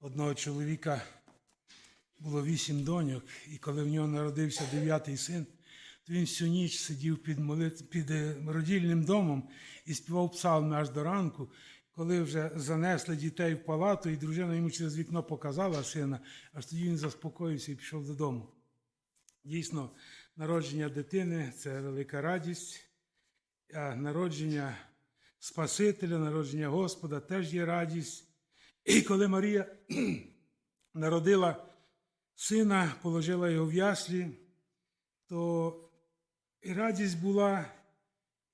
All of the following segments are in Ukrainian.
одного чоловіка було вісім доньок, і коли в нього народився дев'ятий син, то він всю ніч сидів під, молит... під е, родільним домом і співав псалми аж до ранку. Коли вже занесли дітей в палату, і дружина йому через вікно показала сина, аж тоді він заспокоївся і пішов додому. Дійсно, народження дитини це велика радість, а народження Спасителя, народження Господа теж є радість. І коли Марія народила сина, положила його в яслі, то і радість була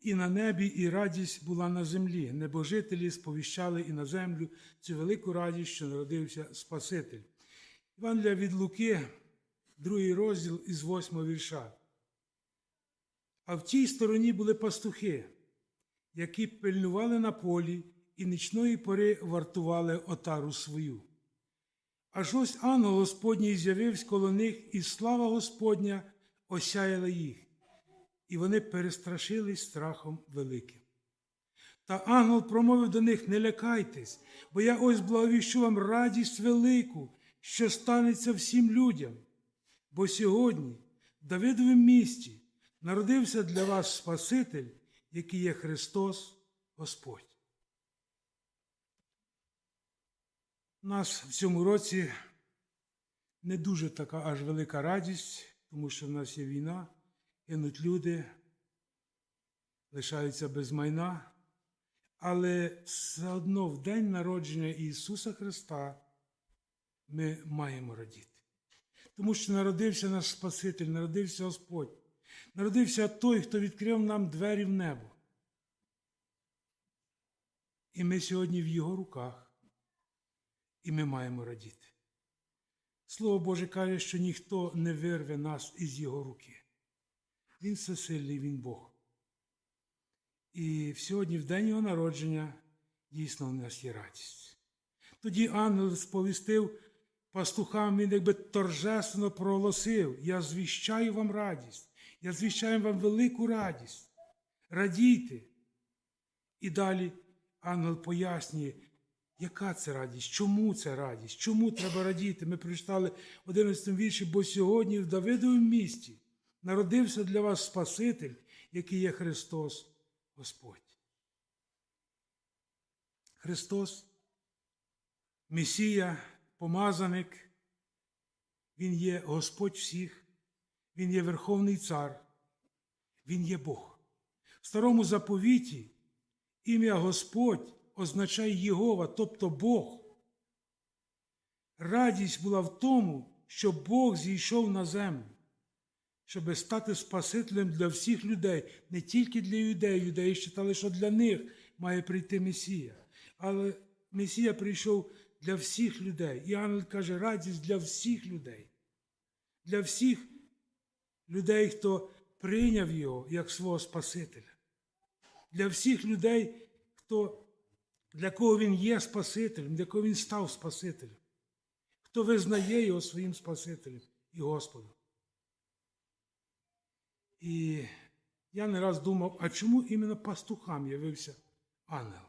і на небі, і радість була на землі. Небожителі сповіщали і на землю цю велику радість, що народився Спаситель. Івангелія від Луки, другий розділ із восьмого вірша. А в тій стороні були пастухи, які пильнували на полі і нічної пори вартували отару свою. Аж ось ангел Господній з'явився коло них, і слава Господня осяяла їх, і вони перестрашились страхом великим. Та ангел промовив до них: Не лякайтесь, бо я ось благовіщу вам радість велику, що станеться всім людям. Бо сьогодні, в Давидовім місті, народився для вас Спаситель, який є Христос Господь. У нас в цьому році не дуже така аж велика радість, тому що в нас є війна, гинуть люди, лишаються без майна. Але все одно в день народження Ісуса Христа ми маємо радіти. Тому що народився наш Спаситель, народився Господь, народився той, хто відкрив нам двері в небо. І ми сьогодні в Його руках, і ми маємо радіти. Слово Боже каже, що ніхто не вирве нас із Його руки. Він всесильний, Він Бог. І сьогодні, в день його народження, дійсно в нас є радість. Тоді ангел сповістив пастухам, він якби торжественно проголосив: Я звіщаю вам радість, я звіщаю вам велику радість. Радійте. І далі ангел пояснює, яка це радість, чому це радість, чому треба радіти. Ми прочитали в 11 вірші, бо сьогодні в Давидовому місті народився для вас Спаситель, який є Христос. Господь. Христос, Месія, помазаник, Він є Господь всіх, Він є Верховний Цар, Він є Бог. В старому заповіті ім'я Господь означає Єгова, тобто Бог. Радість була в тому, що Бог зійшов на землю щоб стати Спасителем для всіх людей, не тільки для юдеїв. Юдеї вважали, що для них має прийти Месія. Але Месія прийшов для всіх людей. І ангел каже, радість для всіх людей, для всіх людей, хто прийняв його як свого Спасителя, для всіх людей, хто, для кого він є Спасителем, для кого він став Спасителем, хто визнає його своїм Спасителем і Господом. І я не раз думав, а чому іменно пастухам явився ангел?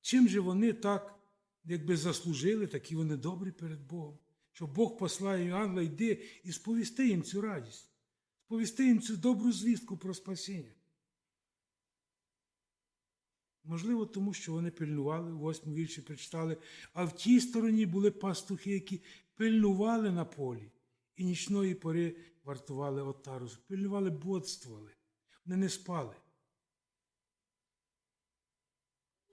Чим же вони так, якби заслужили, такі вони добрі перед Богом? Що Бог послає ангела, йди і сповісти їм цю радість, сповісти їм цю добру звістку про спасіння. Можливо, тому що вони пильнували, у восьмому вірші прочитали, а в тій стороні були пастухи, які пильнували на полі і нічної пори вартували отару, пильнували, бодствували, вони не спали.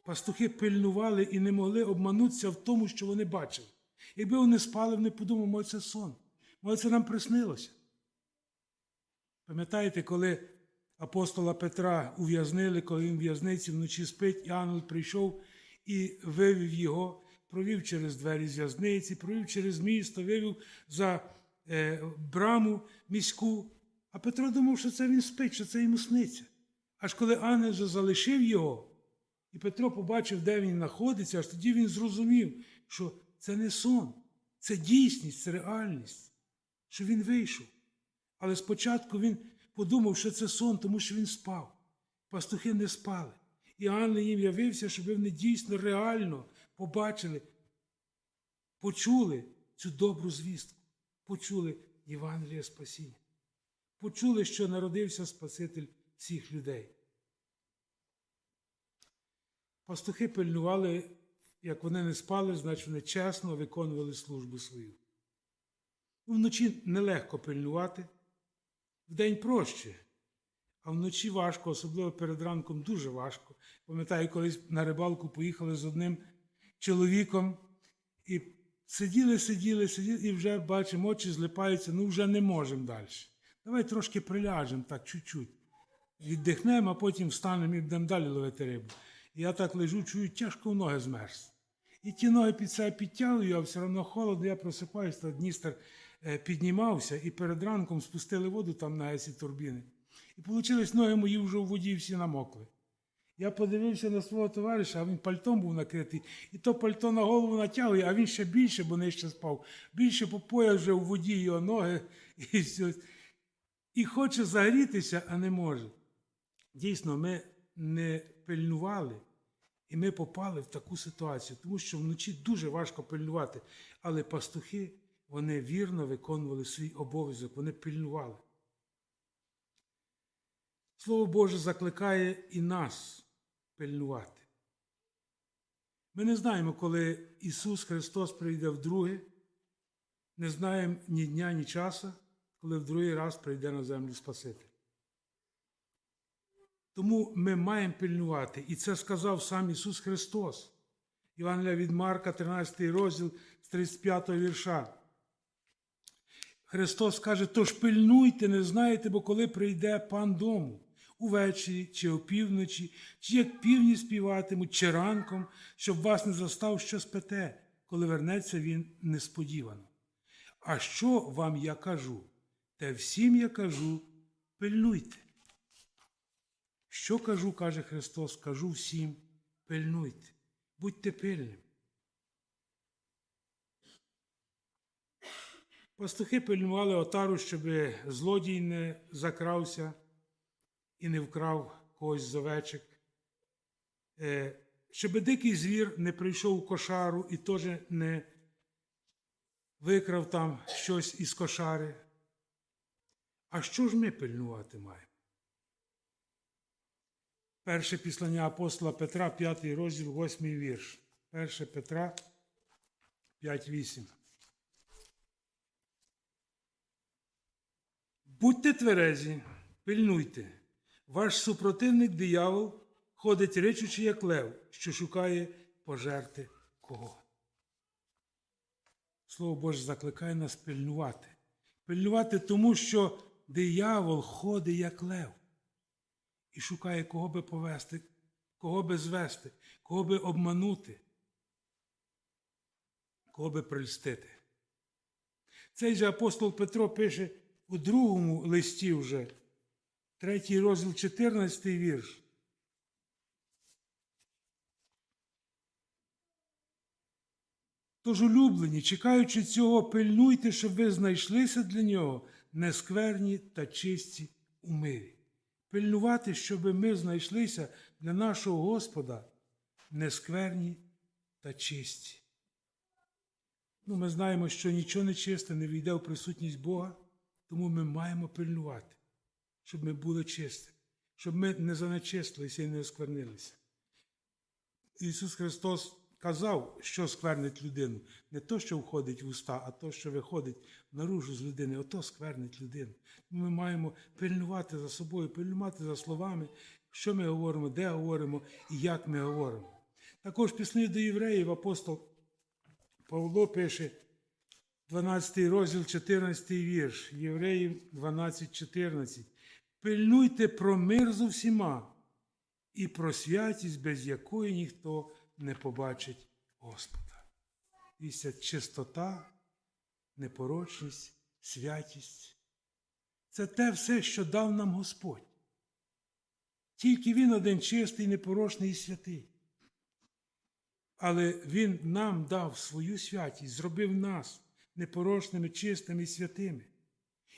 Пастухи пильнували і не могли обманутися в тому, що вони бачили. Якби вони спали, вони подумали, може, це сон, може, це нам приснилося. Пам'ятаєте, коли апостола Петра ув'язнили, коли він в'язниці вночі спить, і ангел прийшов і вивів його, провів через двері з в'язниці, провів через місто, вивів за е, браму міську. А Петро думав, що це він спить, що це йому сниться. Аж коли ангел вже залишив його, і Петро побачив, де він знаходиться, аж тоді він зрозумів, що це не сон, це дійсність, це реальність, що він вийшов. Але спочатку він подумав, що це сон, тому що він спав. Пастухи не спали. І ангел їм явився, щоб вони дійсно реально побачили, почули цю добру звістку, почули Євангеліє спасіння, почули, що народився Спаситель всіх людей. Пастухи пильнували, як вони не спали, значить вони чесно виконували службу свою. Вночі нелегко пильнувати, вдень проще, а вночі важко, особливо перед ранком дуже важко. Пам'ятаю, колись на рибалку поїхали з одним чоловіком і сиділи, сиділи, сиділи, і вже бачимо, очі злипаються, ну вже не можемо далі. Давай трошки приляжемо, так, чуть-чуть. Віддихнемо, а потім встанемо і будемо далі ловити рибу. І я так лежу, чую, тяжко в ноги змерз. І ті ноги під себе підтягую, а все одно холодно, я просипаюся, та Дністер піднімався, і перед ранком спустили воду там на есі турбіни. І вийшло, ноги мої вже в воді всі намокли. Я подивився на свого товариша, а він пальтом був накритий, і то пальто на голову натягує, а він ще більше, бо нижче спав. Більше по пояс вже в воді його ноги і все. І хоче загрітися, а не може. Дійсно, ми не пильнували, і ми попали в таку ситуацію, тому що вночі дуже важко пильнувати. Але пастухи вони вірно виконували свій обов'язок, вони пильнували. Слово Боже закликає і нас пильнувати. Ми не знаємо, коли Ісус Христос прийде вдруге, не знаємо ні дня, ні часу, коли в другий раз прийде на землю Спаситель. Тому ми маємо пильнувати. І це сказав сам Ісус Христос. Євангелія від Марка, 13 розділ з 35 вірша. Христос каже, тож пильнуйте, не знаєте, бо коли прийде пан дому, увечері чи опівночі, чи як півні співатимуть, чи ранком, щоб вас не застав, що спите, коли вернеться він несподівано. А що вам я кажу? Те всім я кажу, пильнуйте. Що кажу, каже Христос, кажу всім, пильнуйте, будьте пильними. Пастухи пильнували отару, щоб злодій не закрався і не вкрав когось з овечок, Е, щоб дикий звір не прийшов у кошару і теж не викрав там щось із кошари. А що ж ми пильнувати маємо? Перше післання апостола Петра, 5 розділ, 8 вірш. 1 Петра 5.8. Будьте тверезі, пильнуйте. Ваш супротивник диявол ходить речучи, як лев, що шукає пожерти кого. Слово Боже закликає нас пильнувати. Пильнувати тому, що диявол ходить, як лев, і шукає, кого би повести, кого би звести, кого би обманути, кого би прельстити. Цей же апостол Петро пише у другому листі вже, третій розділ, 14 вірш. Тож, улюблені, чекаючи цього, пильнуйте, щоб ви знайшлися для нього нескверні та чисті у мирі. Пильнувати, щоб ми знайшлися для нашого Господа нескверні та чисті. Ну, Ми знаємо, що нічого нечисте не війде в присутність Бога, тому ми маємо пильнувати, щоб ми були чисті, щоб ми не занечистилися і не осквернилися. Ісус Христос казав, що сквернить людину. Не то, що входить в уста, а то, що виходить наружу з людини, ото сквернить людину. Ми маємо пильнувати за собою, пильнувати за словами, що ми говоримо, де говоримо і як ми говоримо. Також пісні до євреїв апостол Павло пише, 12 розділ, 14 вірш, Євреїв 12, 14. Пильнуйте про мир з усіма і про святість, без якої ніхто не побачить Господа. Дивіться, чистота, непорочність, святість. Це те все, що дав нам Господь. Тільки Він один чистий, непорочний і святий. Але Він нам дав свою святість, зробив нас непорочними, чистими і святими.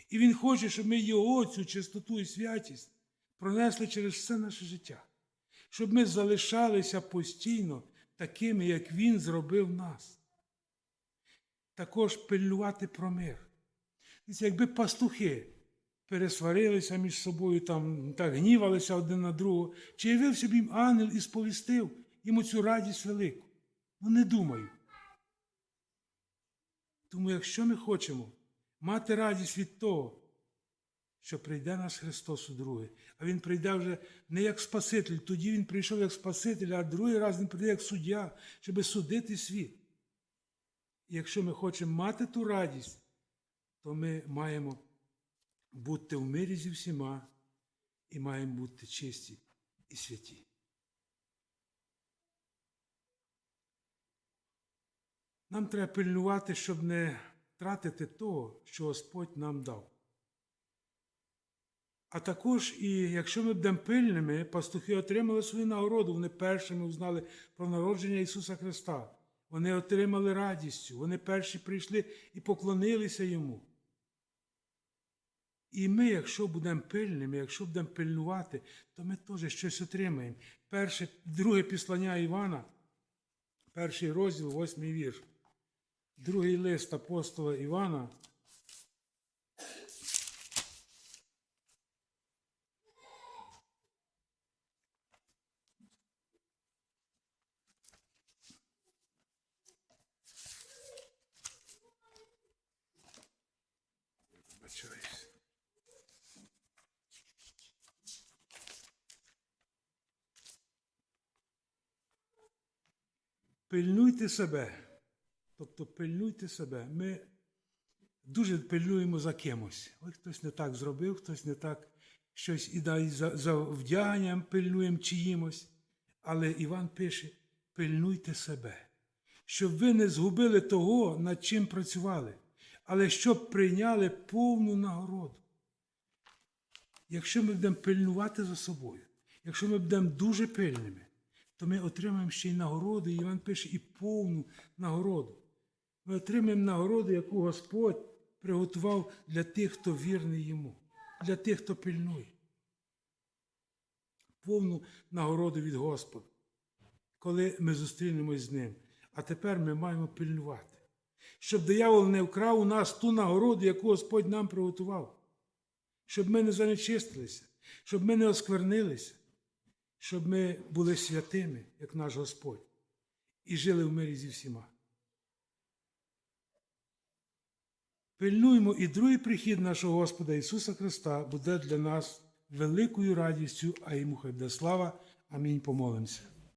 І Він хоче, щоб ми Його цю чистоту і святість пронесли через все наше життя, щоб ми залишалися постійно такими, як Він зробив нас. також пильнувати про мир. Якби пастухи пересварилися між собою, там, так гнівалися один на другого, чи явився б їм ангел і сповістив йому цю радість велику? Ну, не думаю. Тому якщо ми хочемо мати радість від того, що прийде наш Христос у друге, а Він прийде вже не як Спаситель, тоді Він прийшов як Спаситель, а другий раз Він прийде як суддя, щоб судити світ. І якщо ми хочемо мати ту радість, то ми маємо бути в мирі зі всіма і маємо бути чисті і святі. Нам треба пильнувати, щоб не втратити того, що Господь нам дав. А також, і якщо ми будемо пильними, пастухи отримали свою нагороду, вони першими узнали про народження Ісуса Христа. Вони отримали радістю, вони перші прийшли і поклонилися Йому. І ми, якщо будемо пильними, якщо будемо пильнувати, то ми теж щось отримаємо. Перше, друге післання Івана, перший розділ, восьмий вірш. Другий лист апостола Івана. Пильнуйте себе. Тобто пильнуйте себе. Ми дуже пильнуємо за кимось. Ой, хтось не так зробив, хтось не так щось і дай за, за вдяганням пильнуємо чиїмось. Але Іван пише: пильнуйте себе, щоб ви не згубили того, над чим працювали, але щоб прийняли повну нагороду. Якщо ми будемо пильнувати за собою, якщо ми будемо дуже пильними, то ми отримаємо ще й нагороду, і Іван пише і повну нагороду. Ми отримаємо нагороду, яку Господь приготував для тих, хто вірний йому, для тих, хто пильнує. Повну нагороду від Господа, коли ми зустрінемось з ним. А тепер ми маємо пильнувати, щоб диявол не вкрав у нас ту нагороду, яку Господь нам приготував, щоб ми не занечистилися, щоб ми не осквернилися, щоб ми були святими, як наш Господь, і жили в мирі зі всіма. Пильнуємо і другий прихід нашого Господа Ісуса Христа буде для нас великою радістю, а йому хай буде слава. Амінь. Помолимося.